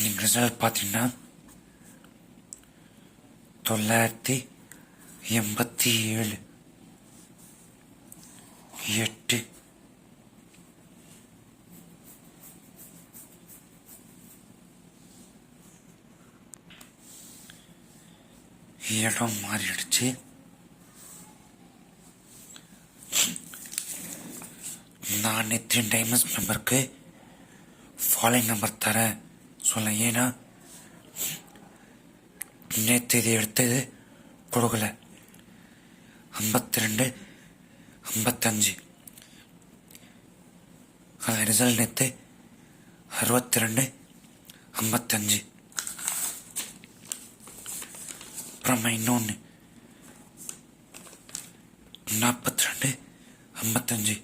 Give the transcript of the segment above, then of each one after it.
இன்னைக்கு ரிசல்ட் பார்த்தீங்கன்னா தொள்ளாயிரத்தி எண்பத்தி ஏழு எட்டு இடம் மாறிடுச்சு. நான் நெத்தின் டைமண்ட்ஸ் மெம்பருக்கு ஃபாலோயிங் நம்பர் தரேன். சொல்ல ஏன்னா நேற்று இது எடுத்தது கொடுக்கல. ஐம்பத்தி ரெண்டு ஐம்பத்தஞ்சு. அது ரிசல்ட் நேற்று அறுபத்தி ரெண்டு ஐம்பத்தஞ்சு. அப்புறமா இன்னொன்று நாற்பத்தி ரெண்டு ஐம்பத்தஞ்சு.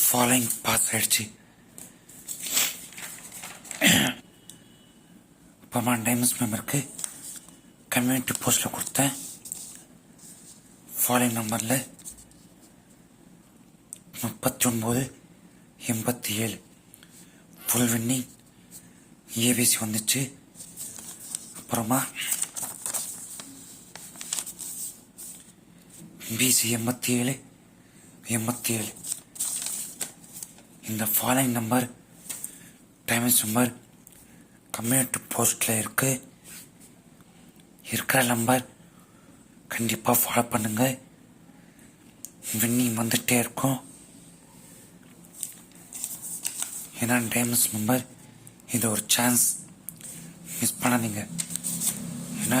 ஃபாலோயிங் பாஸ் ஆயிடுச்சு. அப்புறமா டைமண்ட்ஸ் மெம்பருக்கு கம்யூனிட்டி போஸ்ட்டில் கொடுத்தேன் ஃபாலோயிங் நம்பரில் முப்பத்தி ஒன்பது எண்பத்தி ஏழு ஃபுல் வின்னிங் ஏபிசி வந்துச்சு. அப்புறமா பிசி எண்பத்தி ஏழு எண்பத்தி ஏழு இந்த following number diamonds number community போஸ்ட்டில் இருக்குது இருக்கிற நம்பர் கண்டிப்பாக ஃபாலோ பண்ணுங்கள் வின்னிங் வந்துகிட்டே இருக்கும். ஏன்னா டேமஸ் நம்பர் இது ஒரு சான்ஸ் மிஸ் பண்ணாதீங்க. ஏன்னா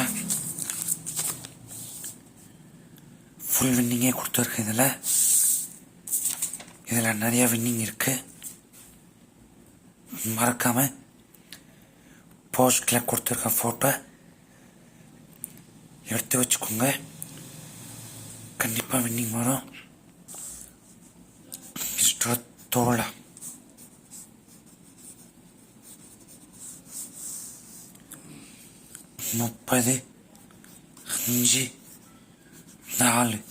ஃபுல் வின்னிங்கே கொடுத்துருக்கு இதில். இதில் நிறையா வின்னிங் இருக்குது மறக்காமல் போஸ்டில் கொடுத்துருக்க ஃபோட்டோ எடுத்து வச்சுக்கோங்க. கண்டிப்பாக வின்னிங் வரும். மிஸ்டர் தோழா. முப்பது அஞ்சு நாலு.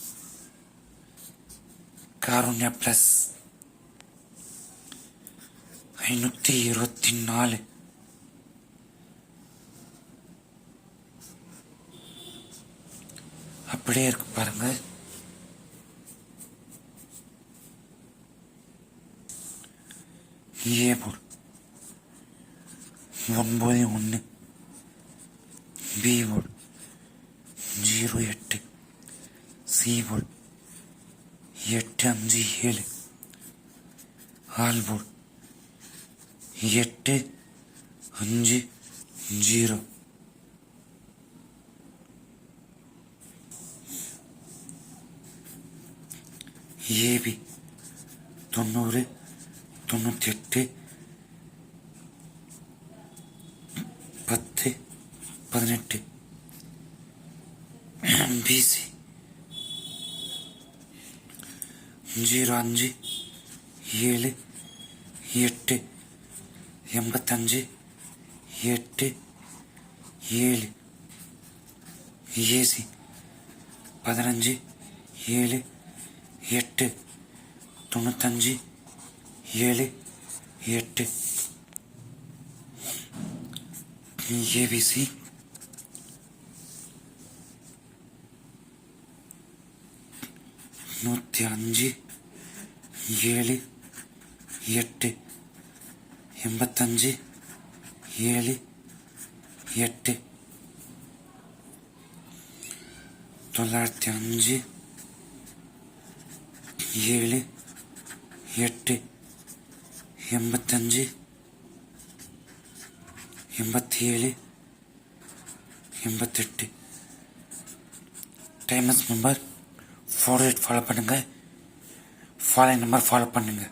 காருண்யா ப்ளஸ் ஐநூற்றி இருபத்தி நாலு. அப்படியே இருக்கு பாருங்க. ஏ போர்டு ஒன்பது ஒன்று பி போர்டு ஜீரோ எட்டு. சி போர்டு எட்டு அஞ்சு ஏழு. ஆல் போர்டு எட்டு அஞ்சு ஜீரோ. ஏபி தொண்ணூறு தொண்ணூற்றெட்டு பத்து பதினெட்டு. பிசி. ஜீரோ அஞ்சு ஏழு எட்டு எண்பத்தஞ்சு எட்டு ஏழு. ஏசி பதினஞ்சு ஏழு. எட்டு தொண்ணூத்தஞ்சு ஏழு எட்டு. ஏபிசி நூற்றி அஞ்சு ஏழு எட்டு. எண்பத்தஞ்சு ஏழு எட்டு. தொள்ளாயிரத்தி அஞ்சு ஏழு எட்டு எண்பத்தஞ்சு எண்பத்தி ஏழு எண்பத்தெட்டு டைமஸ் நம்பர் ஃபாலோ ஃபாலோ பண்ணுங்கள் ஃபாலோ நம்பர் ஃபாலோ பண்ணுங்கள்